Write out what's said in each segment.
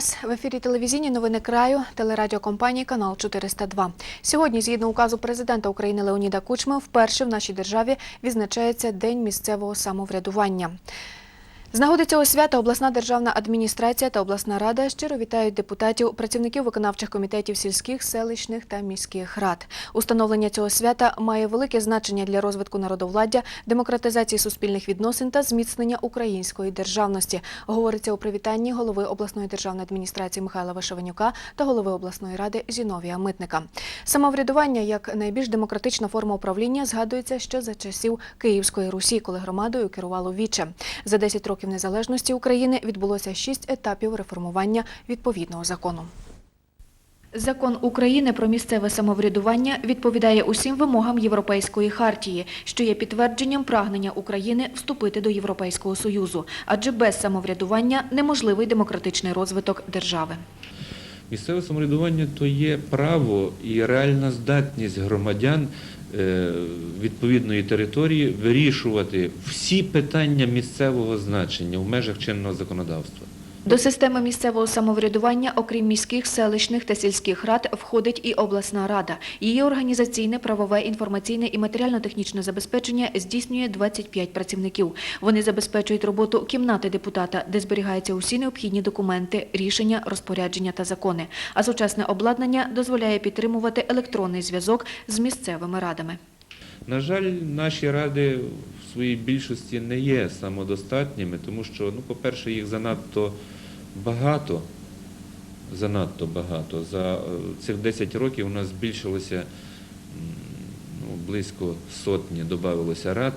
Вас в ефірі телевізійні новини краю телерадіокомпанії Канал 402. Сьогодні, згідно указу президента України Леоніда Кучми, вперше в нашій державі відзначається День місцевого самоврядування. З нагоди цього свята обласна державна адміністрація та обласна рада щиро вітають депутатів, працівників виконавчих комітетів сільських, селищних та міських рад. Установлення цього свята має велике значення для розвитку народовладдя, демократизації суспільних відносин та зміцнення української державності. Говориться у привітанні голови обласної державної адміністрації Михайла Вишевенюка та голови обласної ради Зіновія Митника. Самоврядування як найбільш демократична форма управління згадується ще за часів Київської Русі, коли громадою керувало віче. За 10 років незалежності України відбулося шість етапів реформування відповідного закону. Закон України про місцеве самоврядування відповідає усім вимогам Європейської хартії, що є підтвердженням прагнення України вступити до Європейського Союзу, адже без самоврядування неможливий демократичний розвиток держави. Місцеве самоврядування то є право і реальна здатність громадян відповідної території вирішувати всі питання місцевого значення в межах чинного законодавства. До системи місцевого самоврядування, окрім міських, селищних та сільських рад, входить і обласна рада. Її організаційне, правове, інформаційне і матеріально-технічне забезпечення здійснює 25 працівників. Вони забезпечують роботу кімнати депутата, де зберігаються усі необхідні документи, рішення, розпорядження та закони. А сучасне обладнання дозволяє підтримувати електронний зв'язок з місцевими радами. На жаль, наші ради в своїй більшості не є самодостатніми, тому що, ну, по-перше, їх занадто багато, занадто багато. За е, цих 10 років у нас збільшилося ну, близько сотні, додавалося рад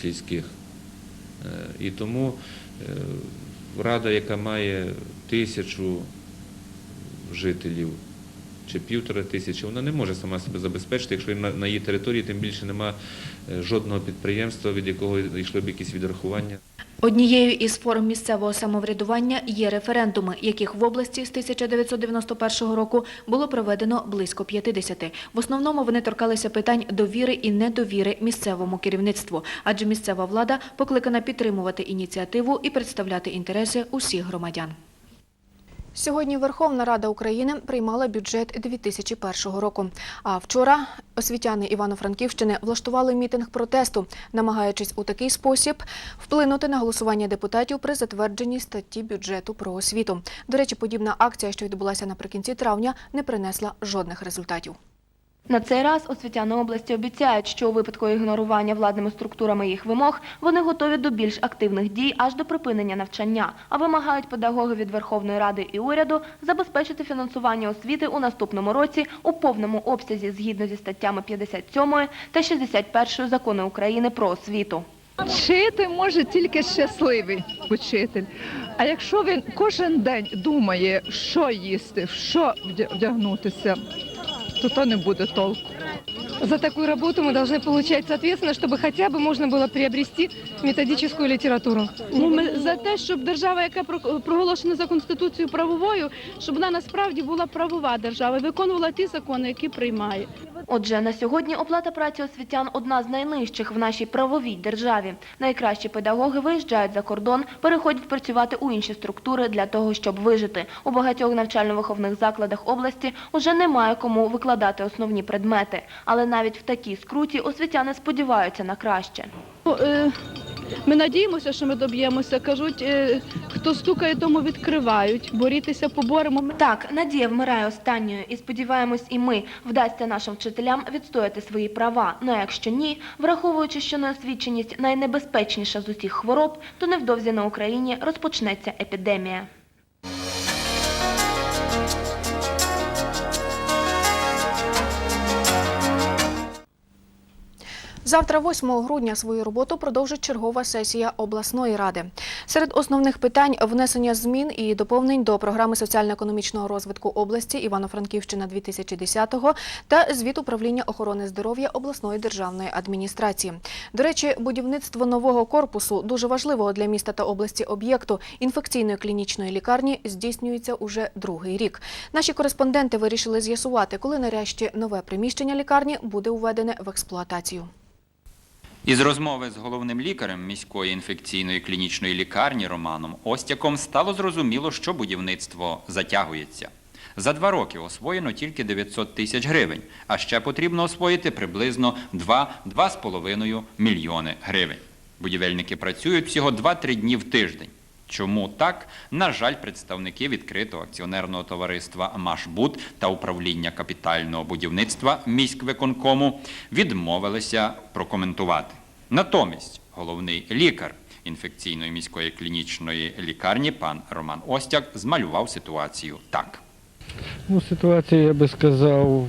сільських. Е, І тому е, рада, яка має тисячу жителів чи півтора тисячі, вона не може сама себе забезпечити, якщо на, її території тим більше нема жодного підприємства, від якого йшли б якісь відрахування. Однією із форм місцевого самоврядування є референдуми, яких в області з 1991 року було проведено близько 50. В основному вони торкалися питань довіри і недовіри місцевому керівництву, адже місцева влада покликана підтримувати ініціативу і представляти інтереси усіх громадян. Сьогодні Верховна Рада України приймала бюджет 2001 року. А вчора освітяни Івано-Франківщини влаштували мітинг протесту, намагаючись у такий спосіб вплинути на голосування депутатів при затвердженні статті бюджету про освіту. До речі, подібна акція, що відбулася наприкінці травня, не принесла жодних результатів. На цей раз освітяни області обіцяють, що у випадку ігнорування владними структурами їх вимог вони готові до більш активних дій аж до припинення навчання, а вимагають педагоги від Верховної Ради і уряду забезпечити фінансування освіти у наступному році у повному обсязі згідно зі статтями 57 та 61 закону України про освіту. Вчити може тільки щасливий учитель. А якщо він кожен день думає, що їсти, що вдягнутися, то то не буде толку. За такую работу мы должны получать соответственно, чтобы хотя бы можно было приобрести методическую литературу. Ну, ми за те, щоб держава, яка про- проголошена за конституцією правовою, щоб вона насправді була правова держава, і виконувала ті закони, які приймає. Отже, на сьогодні оплата праці освітян одна з найнижчих в нашій правовій державі. Найкращі педагоги виїжджають за кордон, переходять працювати у інші структури для того, щоб вижити. У багатьох навчально-виховних закладах області уже немає кому викладати основні предмети. Але навіть в такій скруті освітяни сподіваються на краще. Ми надіємося, що ми доб'ємося. Кажуть, е, хто стукає, тому відкривають. Борітися поборемо. Так, надія вмирає останньою, і сподіваємось, і ми вдасться нашим вчителям відстояти свої права. Ну а якщо ні, враховуючи, що неосвіченість найнебезпечніша з усіх хвороб, то невдовзі на Україні розпочнеться епідемія. Завтра, 8 грудня, свою роботу продовжить чергова сесія обласної ради. Серед основних питань внесення змін і доповнень до програми соціально-економічного розвитку області Івано-Франківщина 2010-го та звіт управління охорони здоров'я обласної державної адміністрації. До речі, будівництво нового корпусу дуже важливого для міста та області об'єкту інфекційної клінічної лікарні здійснюється уже другий рік. Наші кореспонденти вирішили з'ясувати, коли нарешті нове приміщення лікарні буде введене в експлуатацію. Із розмови з головним лікарем міської інфекційної клінічної лікарні Романом Остяком стало зрозуміло, що будівництво затягується. За два роки освоєно тільки 900 тисяч гривень, а ще потрібно освоїти приблизно 2-2,5 мільйони гривень. Будівельники працюють всього 2-3 дні в тиждень. Чому так? На жаль, представники відкритого акціонерного товариства Машбуд та управління капітального будівництва міськвиконкому відмовилися прокоментувати. Натомість головний лікар інфекційної міської клінічної лікарні пан Роман Остяк змалював ситуацію так. Ну, ситуація, я би сказав,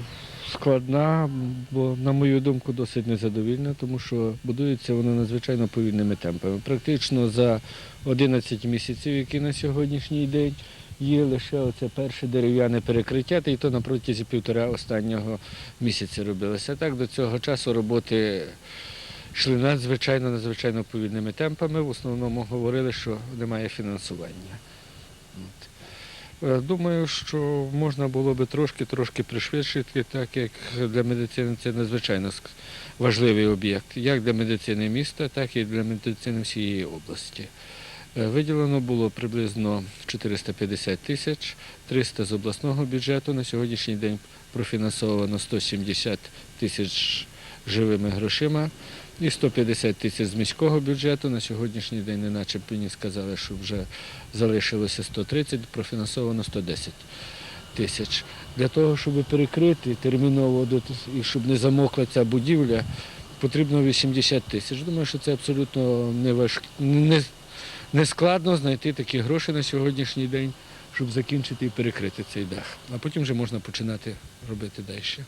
складна, бо, на мою думку, досить незадовільна, тому що будується воно надзвичайно повільними темпами. Практично за 11 місяців, які на сьогоднішній день є лише оце перше дерев'яне перекриття, та й то на протязі півтора останнього місяця робилося. Так до цього часу роботи йшли надзвичайно надзвичайно повільними темпами. В основному говорили, що немає фінансування. Е, Думаю, що можна було би трошки-трошки пришвидшити, так як для медицини це надзвичайно важливий об'єкт, як для медицини міста, так і для медицини всієї області. Е, Виділено було приблизно 450 тисяч, 300 з обласного бюджету. На сьогоднішній день профінансовано 170 тисяч живими грошима і 150 тисяч з міського бюджету. На сьогоднішній день, неначе мені сказали, що вже залишилося 130, профінансовано 110 тисяч. Для того, щоб перекрити терміново і щоб не замокла ця будівля, потрібно 80 тисяч. Думаю, що це абсолютно не, важ... не... не знайти такі гроші на сьогоднішній день, щоб закінчити і перекрити цей дах. А потім вже можна починати робити далі.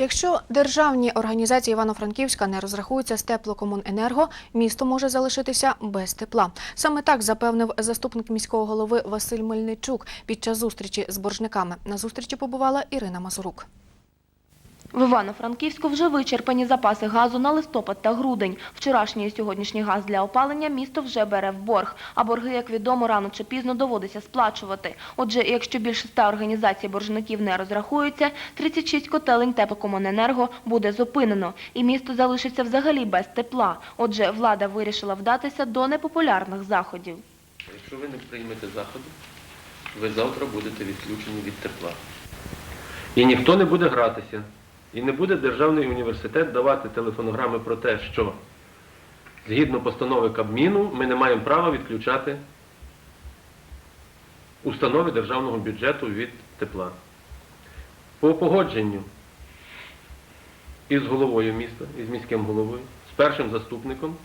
Якщо державні організації Івано-Франківська не розрахуються з теплокомуненерго, місто може залишитися без тепла. Саме так запевнив заступник міського голови Василь Мельничук під час зустрічі з боржниками. На зустрічі побувала Ірина Мазурук. В Івано-Франківську вже вичерпані запаси газу на листопад та грудень. Вчорашній і сьогоднішній газ для опалення місто вже бере в борг, а борги, як відомо, рано чи пізно доводиться сплачувати. Отже, якщо більше ста організацій боржників не розрахуються, 36 котелень теплокомуненерго буде зупинено, і місто залишиться взагалі без тепла. Отже, влада вирішила вдатися до непопулярних заходів. Якщо ви не приймете заходи, ви завтра будете відключені від тепла. І ніхто не буде гратися. І не буде державний університет давати телефонограми про те, що згідно постанови Кабміну ми не маємо права відключати установи державного бюджету від тепла. По погодженню із головою міста, із міським головою, з першим заступником,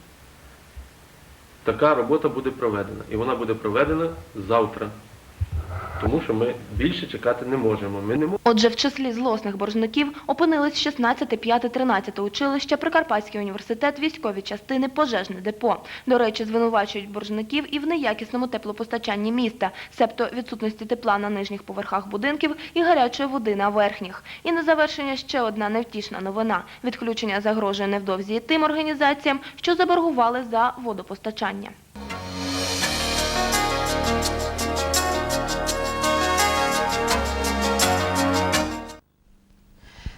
така робота буде проведена. І вона буде проведена завтра. Тому що ми більше чекати не можемо. Ми не можемо. Отже, в числі злосних боржників опинились 16, 5, 13 училища, Прикарпатський університет, військові частини, пожежне депо. До речі, звинувачують боржників і в неякісному теплопостачанні міста, себто відсутності тепла на нижніх поверхах будинків і гарячої води на верхніх. І на завершення ще одна невтішна новина. Відключення загрожує невдовзі тим організаціям, що заборгували за водопостачання.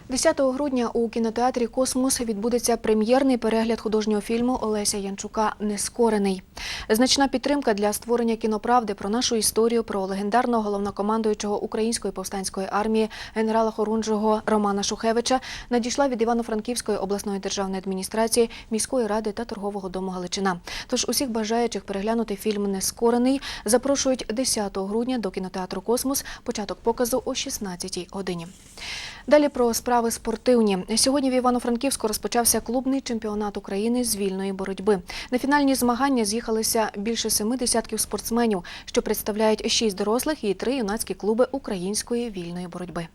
10 грудня у кінотеатрі Космос відбудеться прем'єрний перегляд художнього фільму Олеся Янчука Нескорений. Значна підтримка для створення кіноправди про нашу історію про легендарного головнокомандуючого української повстанської армії генерала Хорунжого Романа Шухевича надійшла від Івано-Франківської обласної державної адміністрації, міської ради та торгового дому Галичина. Тож усіх бажаючих переглянути фільм Нескорений запрошують 10 грудня до кінотеатру Космос. Початок показу о 16 годині. Далі про справи спортивні. Сьогодні в Івано-Франківську розпочався клубний чемпіонат України з вільної боротьби. На фінальні змагання з'їхалися більше семи десятків спортсменів, що представляють шість дорослих і три юнацькі клуби української вільної боротьби.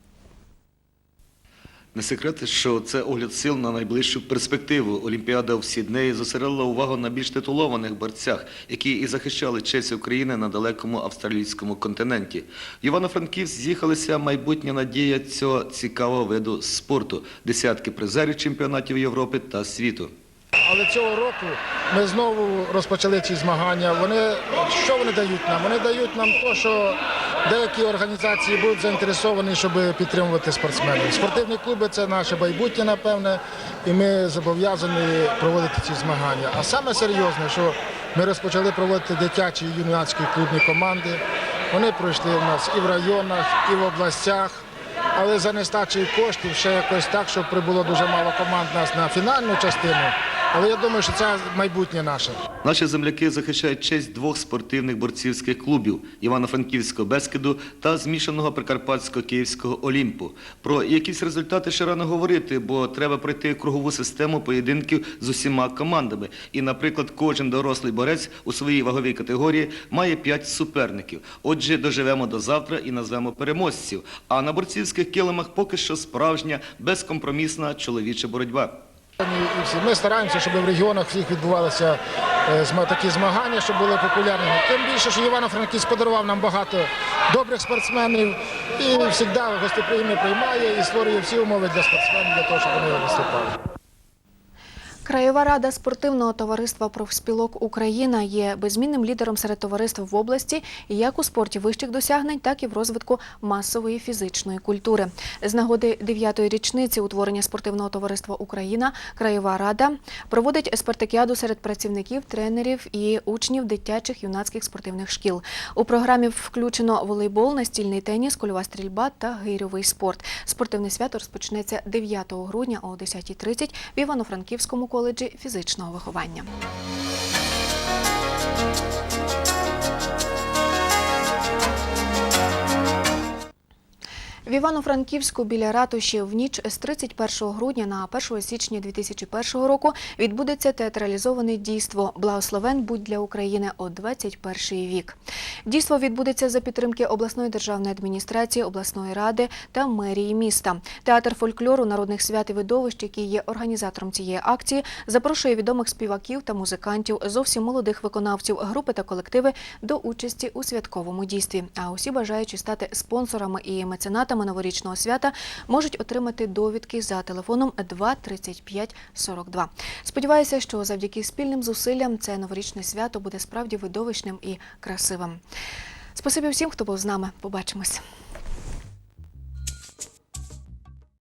Не секрет, що це огляд сил на найближчу перспективу. Олімпіада в Сіднеї зосередила увагу на більш титулованих борцях, які і захищали честь України на далекому австралійському континенті. Івано-Франківськ з'їхалися майбутня надія цього цікавого виду спорту, десятки призерів чемпіонатів Європи та світу. Але цього року ми знову розпочали ці змагання. Вони що вони дають нам? Вони дають нам те, що деякі організації будуть заінтересовані, щоб підтримувати спортсменів. Спортивні клуби це наше майбутнє, напевне, і ми зобов'язані проводити ці змагання. А саме серйозне, що ми розпочали проводити дитячі і юнацькі клубні команди. Вони пройшли в нас і в районах, і в областях. Але за нестачею коштів ще якось так, щоб прибуло дуже мало команд нас на фінальну частину. Але я думаю, що це майбутнє наше. Наші земляки захищають честь двох спортивних борцівських клубів Івано-Франківського Бескиду та змішаного Прикарпатського Київського Олімпу. Про якісь результати ще рано говорити, бо треба пройти кругову систему поєдинків з усіма командами. І, наприклад, кожен дорослий борець у своїй ваговій категорії має п'ять суперників. Отже, доживемо до завтра і назвемо переможців. А на борцівських килимах поки що справжня безкомпромісна чоловіча боротьба. Ми стараємося, щоб в регіонах всіх відбувалися е, такі змагання, щоб були популярними. Тим більше, що Івано-Франківськ подарував нам багато добрих спортсменів і завжди гостеприємно приймає і створює всі умови для спортсменів для того, щоб вони виступали. Краєва рада спортивного товариства профспілок Україна є беззмінним лідером серед товариств в області як у спорті вищих досягнень, так і в розвитку масової фізичної культури. З нагоди 9-ї річниці утворення спортивного товариства Україна Краєва рада проводить спартакіаду серед працівників, тренерів і учнів дитячих юнацьких спортивних шкіл. У програмі включено волейбол, настільний теніс, кульова стрільба та гирьовий спорт. Спортивне свято розпочнеться 9 грудня о 10.30 в Івано-Франківському коледжі фізичного виховання. В Івано-Франківську біля ратуші в ніч з 31 грудня на 1 січня 2001 року відбудеться театралізоване дійство Благословен будь для України о 21 вік. Дійство відбудеться за підтримки обласної державної адміністрації, обласної ради та мерії міста. Театр фольклору народних свят і видовищ, який є організатором цієї акції, запрошує відомих співаків та музикантів, зовсім молодих виконавців, групи та колективи до участі у святковому дійстві. А усі бажаючі стати спонсорами і меценатами новорічного свята можуть отримати довідки за телефоном 2 35 42. Сподіваюся, що завдяки спільним зусиллям це новорічне свято буде справді видовищним і красивим. Спасибі всім, хто був з нами. Побачимось.